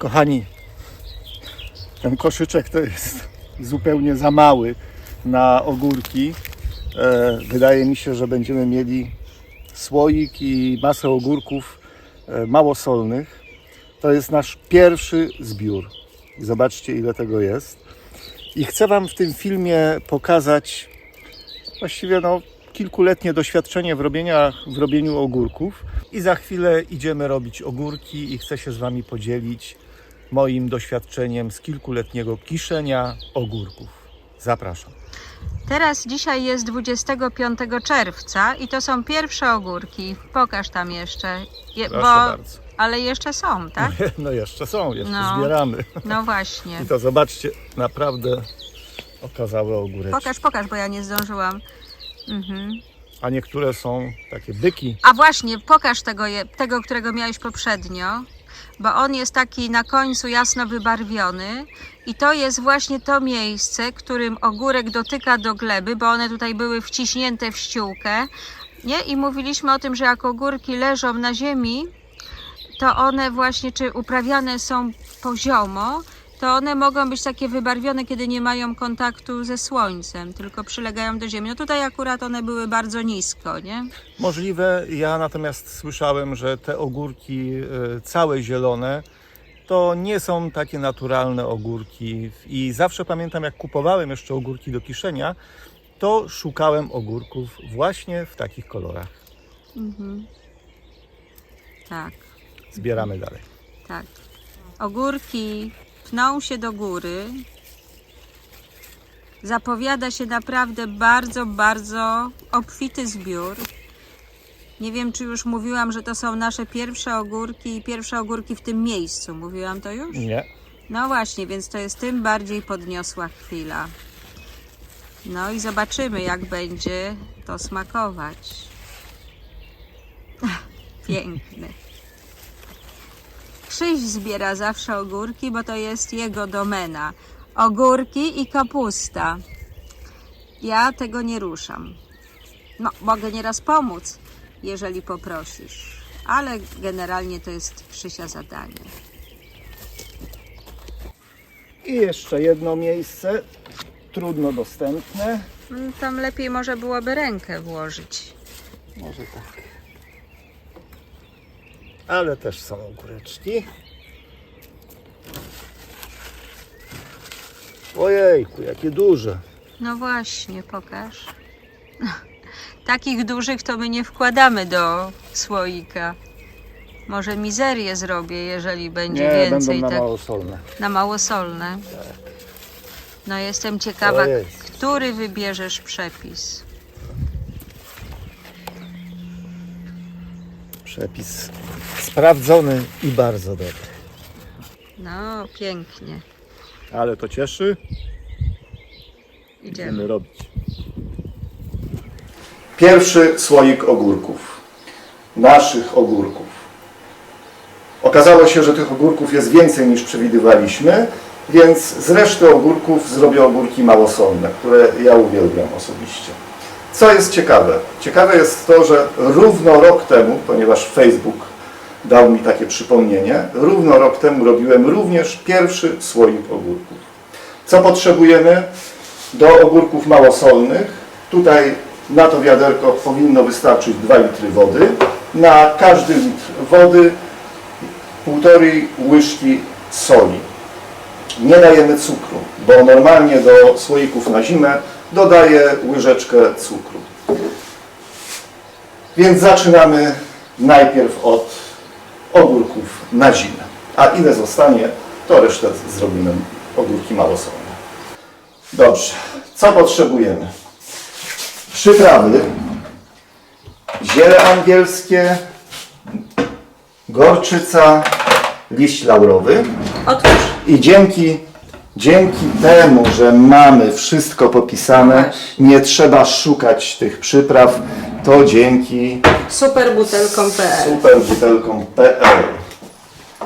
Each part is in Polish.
Kochani, ten koszyczek to jest zupełnie za mały na ogórki. E, wydaje mi się, że będziemy mieli słoik i masę ogórków e, małosolnych. To jest nasz pierwszy zbiór. Zobaczcie, ile tego jest. I chcę Wam w tym filmie pokazać właściwie no, kilkuletnie doświadczenie w, robienia, w robieniu ogórków. I za chwilę idziemy robić ogórki i chcę się z Wami podzielić moim doświadczeniem z kilkuletniego kiszenia ogórków. Zapraszam. Teraz dzisiaj jest 25 czerwca i to są pierwsze ogórki. Pokaż tam jeszcze. Je, Proszę bo, bardzo. ale jeszcze są, tak? No jeszcze są, jeszcze No. zbieramy. No właśnie. I to zobaczcie, naprawdę okazałe ogóreczki. Pokaż, pokaż, bo ja nie zdążyłam. Mhm. A niektóre są takie byki. A właśnie, pokaż tego, tego, którego miałeś poprzednio, bo on jest taki na końcu jasno wybarwiony i to jest właśnie to miejsce, którym ogórek dotyka do gleby, bo one tutaj były wciśnięte w ściółkę, nie? I mówiliśmy o tym, że jak ogórki leżą na ziemi, to one właśnie, czy uprawiane są poziomo, to one mogą być takie wybarwione, kiedy nie mają kontaktu ze słońcem, tylko przylegają do ziemi. No tutaj akurat one były bardzo nisko, nie? Możliwe, ja natomiast słyszałem, że te ogórki e, całe zielone to nie są takie naturalne ogórki i zawsze pamiętam jak kupowałem jeszcze ogórki do kiszenia, to szukałem ogórków właśnie w takich kolorach. Mhm. Tak, Zbieramy dalej. tak. Ogórki pną się do góry. Zapowiada się naprawdę bardzo, bardzo obfity zbiór. Nie wiem, czy już mówiłam, że to są nasze pierwsze ogórki i pierwsze ogórki w tym miejscu. Mówiłam to już? Nie. No właśnie, więc to jest tym bardziej podniosła chwila. No i zobaczymy, jak będzie to smakować. Piękne. Krzyś zbiera zawsze ogórki, bo to jest jego domena. Ogórki i kapusta. Ja tego nie ruszam. No, mogę nieraz pomóc, jeżeli poprosisz, ale generalnie to jest Krzysia zadanie. I jeszcze jedno miejsce, trudno dostępne. Mm, Tam lepiej może byłoby rękę włożyć. Może tak. Ale też są ogóreczki. Ojejku, jakie duże. No właśnie, pokaż. Takich dużych to my nie wkładamy do słoika. Może mizerię zrobię, jeżeli będzie Nie, więcej będą na tak małosolne. na małosolne. No jestem ciekawa, który wybierzesz przepis. Przepis sprawdzony i bardzo dobry. No, pięknie. Ale to cieszy. Idziemy. Będziemy robić. Pierwszy słoik ogórków. Naszych ogórków. Okazało się, że tych ogórków jest więcej niż przewidywaliśmy, więc z reszty ogórków zrobię ogórki małosolne, które ja uwielbiam osobiście. Co jest ciekawe? Ciekawe jest to, że równo rok temu, ponieważ Facebook dał mi takie przypomnienie, równo rok temu robiłem również pierwszy słoik ogórków. Co potrzebujemy? do ogórków małosolnych. Tutaj na to wiaderko powinno wystarczyć 2 litry wody. Na każdy litr wody półtorej łyżki soli. Nie dajemy cukru, bo normalnie do słoików na zimę dodaję łyżeczkę cukru. Więc zaczynamy najpierw od ogórków na zimę. A ile zostanie, to resztę zrobimy ogórki małosolne. Dobrze, co potrzebujemy? Przyprawy, ziele angielskie, gorczyca, liść laurowy. Otwórz. I dzięki, dzięki temu, że mamy wszystko popisane, Właśnie. nie trzeba szukać tych przypraw, to dzięki Superbutelką.pl superbutelkom.pl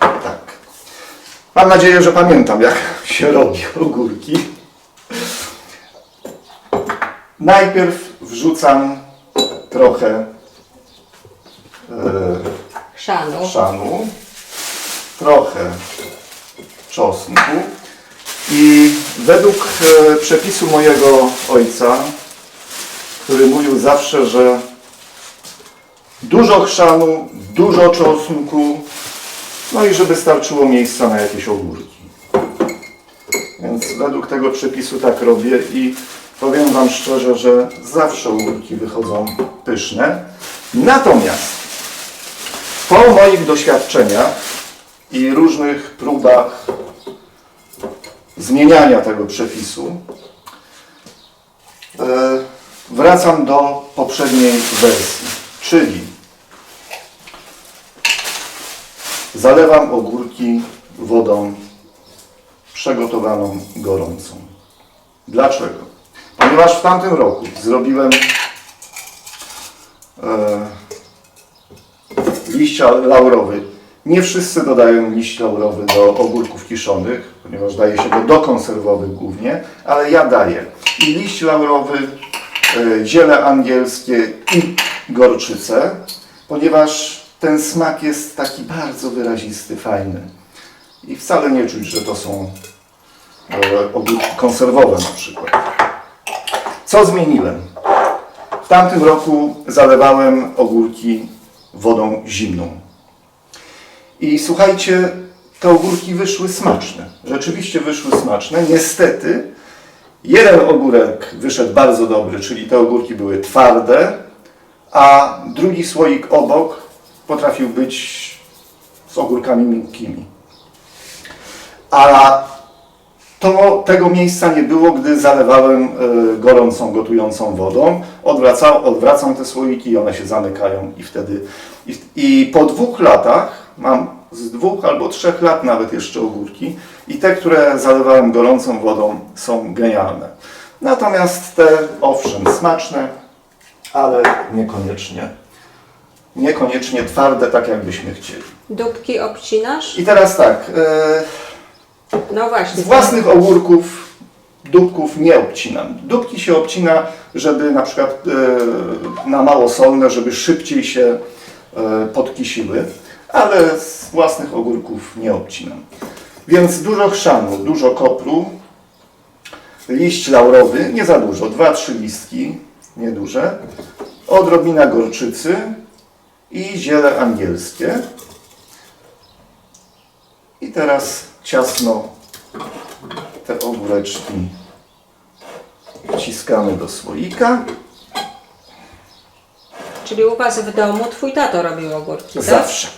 Tak. Mam nadzieję, że pamiętam, jak się robi ogórki. Najpierw wrzucam trochę e, Szanu. szanu, trochę czosnku. I według e, przepisu mojego ojca, który mówił zawsze, że dużo chrzanu, dużo czosnku, no i żeby starczyło miejsca na jakieś ogórki. Więc według tego przepisu tak robię i powiem Wam szczerze, że zawsze ogórki wychodzą pyszne. Natomiast po moich doświadczeniach i różnych próbach zmieniania tego przepisu, e, wracam do poprzedniej wersji, czyli zalewam ogórki wodą przygotowaną gorącą. Dlaczego? Ponieważ w tamtym roku zrobiłem e, liść laurowy. Nie wszyscy dodają liść laurowy do ogórków kiszonych, ponieważ daje się go do konserwowych głównie, ale ja daję i liść laurowy, e, ziele angielskie i gorczycę, ponieważ ten smak jest taki bardzo wyrazisty, fajny. I wcale nie czuć, że to są e, ogórki konserwowe na przykład. Co zmieniłem? W tamtym roku zalewałem ogórki wodą zimną. I słuchajcie, te ogórki wyszły smaczne. Rzeczywiście wyszły smaczne. Niestety, jeden ogórek wyszedł bardzo dobry, czyli te ogórki były twarde, a drugi słoik obok potrafił być z ogórkami miękkimi. A to tego miejsca nie było, gdy zalewałem e, gorącą, gotującą wodą. Odwracam, odwracam te słoiki one się zamykają i wtedy... I, I po dwóch latach, mam z dwóch albo trzech lat nawet jeszcze ogórki i te, które zalewałem gorącą wodą są genialne. Natomiast te, owszem, smaczne, ale niekoniecznie, niekoniecznie twarde, tak jakbyśmy chcieli. Dupki obcinasz? I teraz tak, e, No właśnie. z własnych ogórków dupków nie obcinam. Dupki się obcina, żeby na przykład e, na mało solne, żeby szybciej się e, podkisiły, ale z własnych ogórków nie obcinam. Więc dużo chrzanu, dużo kopru, liść laurowy, nie za dużo, 2-3 listki, nieduże, odrobina gorczycy i ziele angielskie. I teraz ciasno te ogóreczki wciskamy do słoika. Czyli u Was w domu Twój tato robił ogórki, tak? Zawsze,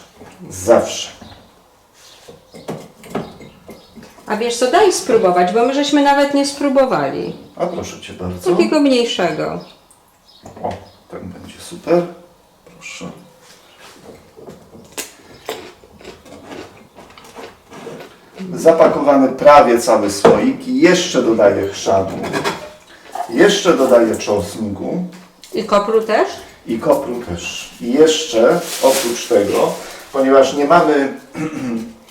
zawsze. A wiesz co, daj spróbować, bo my żeśmy nawet nie spróbowali. A proszę Cię bardzo. Takiego mniejszego. O, ten będzie super. Proszę. Zapakowany prawie cały słoik. I Jeszcze dodaję chrzanu. Jeszcze dodaję czosnku. I kopru też? i kopru też. I jeszcze oprócz tego, ponieważ nie mamy,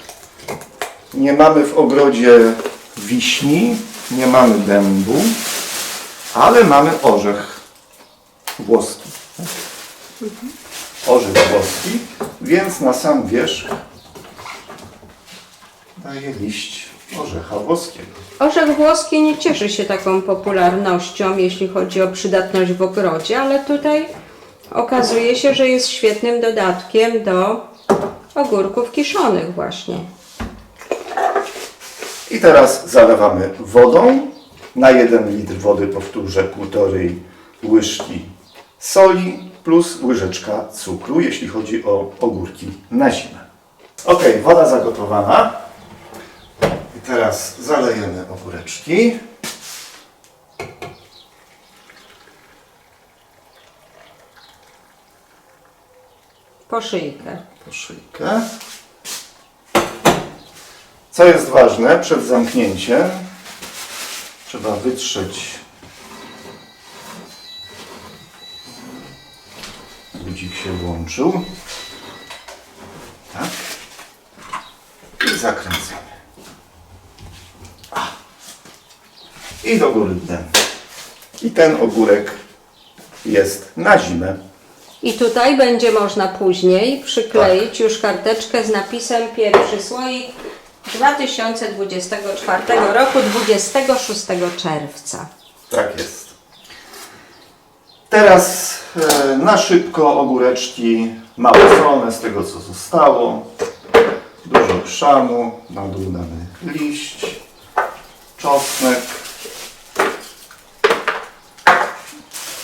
nie mamy w ogrodzie wiśni, nie mamy dębu, ale mamy orzech włoski. Orzech włoski, więc na sam wierzch daję liść orzecha włoskiego. Orzech włoski nie cieszy się taką popularnością, jeśli chodzi o przydatność w ogrodzie, ale tutaj okazuje się, że jest świetnym dodatkiem do ogórków kiszonych właśnie. I teraz zalewamy wodą. Na 1 litr wody powtórzę półtorej łyżki soli plus łyżeczka cukru, jeśli chodzi o ogórki na zimę. Ok, woda zagotowana. I teraz zalejemy ogóreczki. Po szyjkę. po szyjkę. Co jest ważne, przed zamknięciem trzeba wytrzeć Ludzik się włączył. Tak. I zakręcamy. A. I do góry dnem. I ten ogórek jest na zimę. I tutaj będzie można później przykleić już karteczkę z napisem pierwszy słoik 2024 roku 26 czerwca. Tak jest. Teraz e, na szybko ogóreczki małosolne z tego co zostało. Dużo chrzanu, na dół damy liść, czosnek,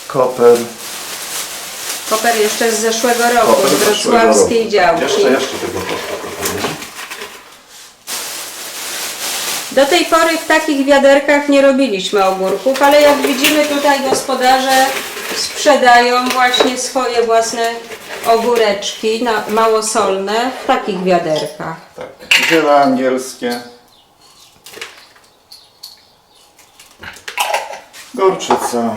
koper. Koper jeszcze z zeszłego roku, koper z zeszłego wrocławskiej roku. działki. Jeszcze, jeszcze tego. Do tej pory w takich wiaderkach nie robiliśmy ogórków, ale jak widzimy tutaj gospodarze sprzedają właśnie swoje własne ogóreczki na, małosolne w takich wiaderkach. Tak, ziele angielskie. Gorczyca.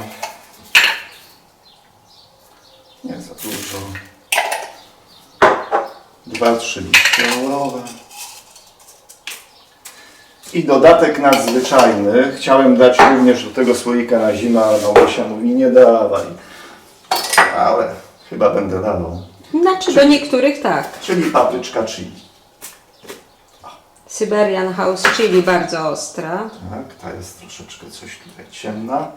Nie za dużo. Dwa, trzy liście laurowe. I dodatek nadzwyczajny. Chciałem dać również do tego słoika na zimę, ale Małgosia mówi nie dawaj. Ale chyba będę dawał. Znaczy do niektórych tak. Czyli papryczka chili. Syberian House Chili bardzo ostra. Tak, ta jest troszeczkę coś tutaj ciemna.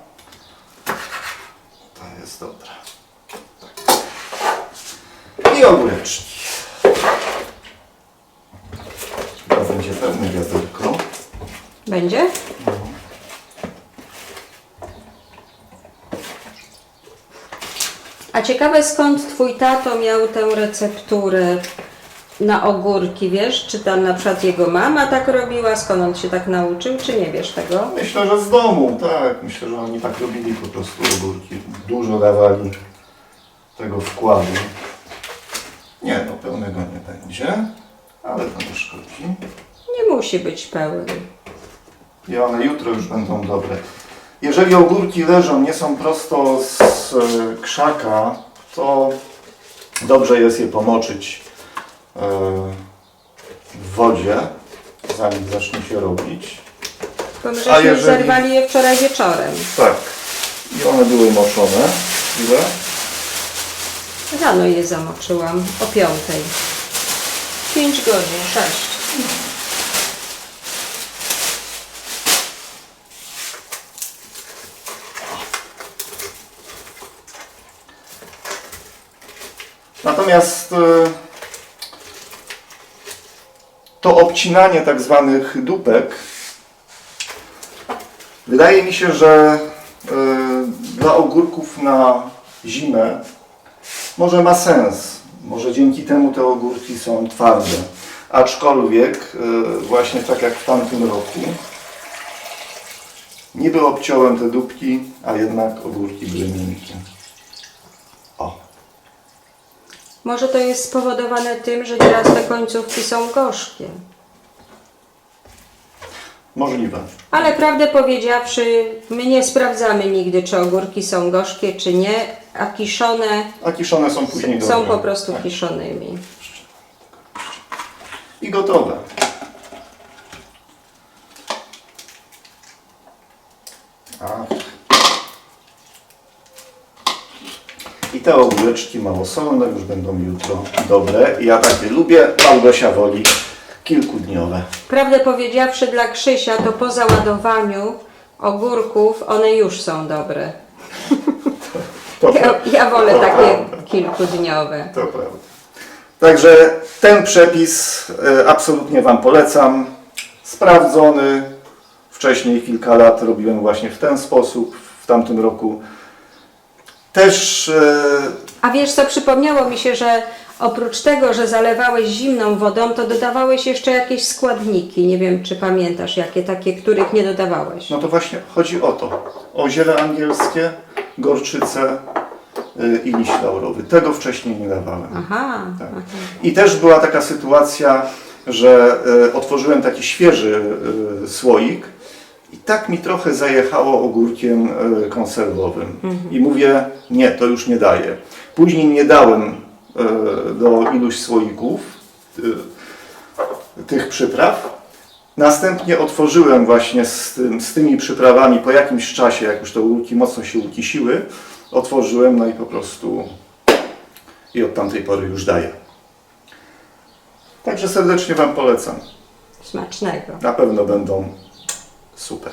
Ta jest dobra. I ogóreczki. To będzie pełne wiaderko. Będzie? A ciekawe skąd twój tato miał tę recepturę na ogórki, wiesz? Czy tam na przykład jego mama tak robiła, skąd on się tak nauczył, czy nie wiesz tego? Myślę, że z domu, tak. Myślę, że oni tak robili po prostu ogórki. Dużo dawali tego wkładu. Nie, no pełnego nie będzie, ale to nie szkodzi. Nie musi być pełny. I one jutro już będą dobre. Jeżeli ogórki leżą, nie są prosto z e, krzaka, to dobrze jest je pomoczyć e, w wodzie, zanim zacznie się robić. Bo my A żeśmy jeżeli- zerwali je wczoraj wieczorem. Tak. I one były moczone. Ile? Rano je zamoczyłam o piątej. 5 godzin, 6. Natomiast e, to obcinanie tak zwanych dupek wydaje mi się, że e, dla ogórków na zimę może ma sens. Może dzięki temu te ogórki są twarde. Aczkolwiek e, właśnie tak jak w tamtym roku niby obciąłem te dupki, a jednak ogórki były miękkie. O. Może to jest spowodowane tym, że nieraz te końcówki są gorzkie. Możliwe. Ale prawdę powiedziawszy, my nie sprawdzamy nigdy, czy ogórki są gorzkie, czy nie, a kiszone A kiszone są później są dobre. po prostu Tak. kiszonymi. I gotowe. I te ogóreczki małosolne już będą jutro dobre. Ja takie lubię, Małgosia woli kilkudniowe. Prawdę powiedziawszy, dla Krzysia to po załadowaniu ogórków one już są dobre. To, Ja, ja wolę takie kilkudniowe. To prawda. Także ten przepis e, absolutnie Wam polecam. Sprawdzony. Wcześniej kilka lat robiłem właśnie w ten sposób. W tamtym roku też e, A wiesz co, przypomniało mi się, że oprócz tego, że zalewałeś zimną wodą, to dodawałeś jeszcze jakieś składniki. Nie wiem, czy pamiętasz, jakie takie, których nie dodawałeś. No to właśnie chodzi o to. O ziele angielskie, gorczycę y, i liść laurowy. Tego wcześniej nie dawałem. Aha, Tak. aha. I też była taka sytuacja, że y, otworzyłem taki świeży y, słoik i tak mi trochę zajechało ogórkiem konserwowym. I mówię, nie, to już nie daję. Później nie dałem do iluś słoików y, tych przypraw. Następnie otworzyłem właśnie z, tym, z tymi przyprawami po jakimś czasie, jak już te ogórki mocno się ukisiły, otworzyłem, no i po prostu i od tamtej pory już daję. Także serdecznie Wam polecam. Smacznego. Na pewno będą super.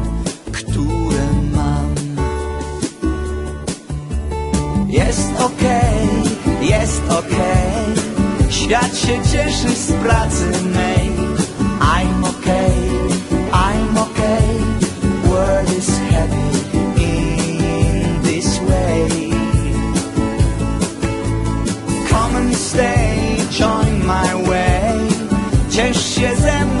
Jest okej, jest okej. Świat się cieszy z pracy mej. I'm okay, I'm okay World is heavy in this way. Come and stay, join my way. Ciesz się ze mną,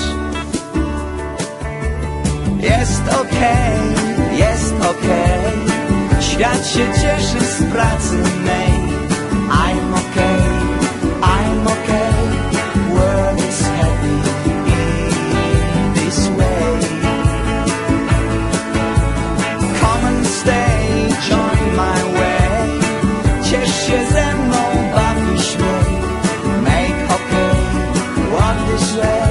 Jest okej, jest okej. Świat się cieszy z pracy mej. I'm okay, I'm okay World is heavy in this way. Come and stay, join my way. Ciesz się ze mną, baw i śmiej Make okay, walk this way